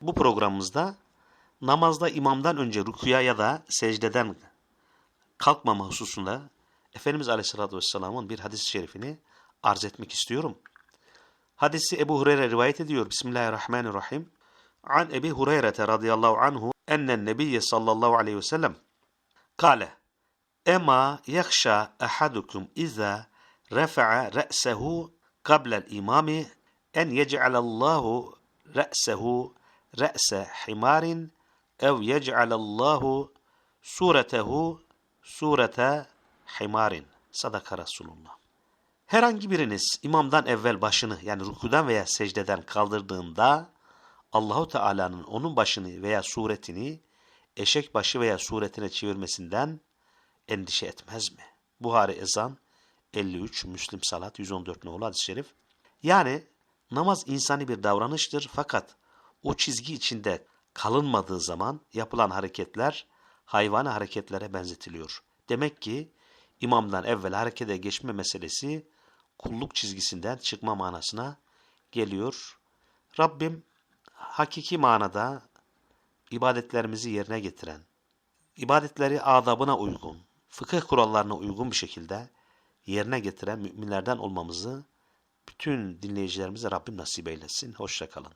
Bu programımızda namazda imamdan önce rükuya ya da secdeden kalkmama hususunda Efendimiz Aleyhisselatü Vesselam'ın bir hadis-i şerifini arz etmek istiyorum. Hadisi Ebu Hureyre rivayet ediyor. Bismillahirrahmanirrahim. An Ebi Hureyre radıyallahu anhu ennen nebiyye sallallahu aleyhi ve sellem kale Ema yakşa ahadukum iza refa'a re'sehu qabla'l imami en yec'alallahu re'sehu re'se himarin ev yec'alallahu suretehu surete himarin. Sadaka Resulullah. Herhangi biriniz imamdan evvel başını yani rükudan veya secdeden kaldırdığında Allahu Teala'nın onun başını veya suretini eşek başı veya suretine çevirmesinden endişe etmez mi? Buhari Ezan 53, Müslim Salat 114 nolu şerif. Yani namaz insani bir davranıştır fakat o çizgi içinde kalınmadığı zaman yapılan hareketler hayvani hareketlere benzetiliyor. Demek ki imamdan evvel harekete geçme meselesi kulluk çizgisinden çıkma manasına geliyor. Rabbim hakiki manada ibadetlerimizi yerine getiren, ibadetleri adabına uygun, fıkıh kurallarına uygun bir şekilde yerine getiren müminlerden olmamızı bütün dinleyicilerimize Rabbim nasip eylesin. Hoşçakalın.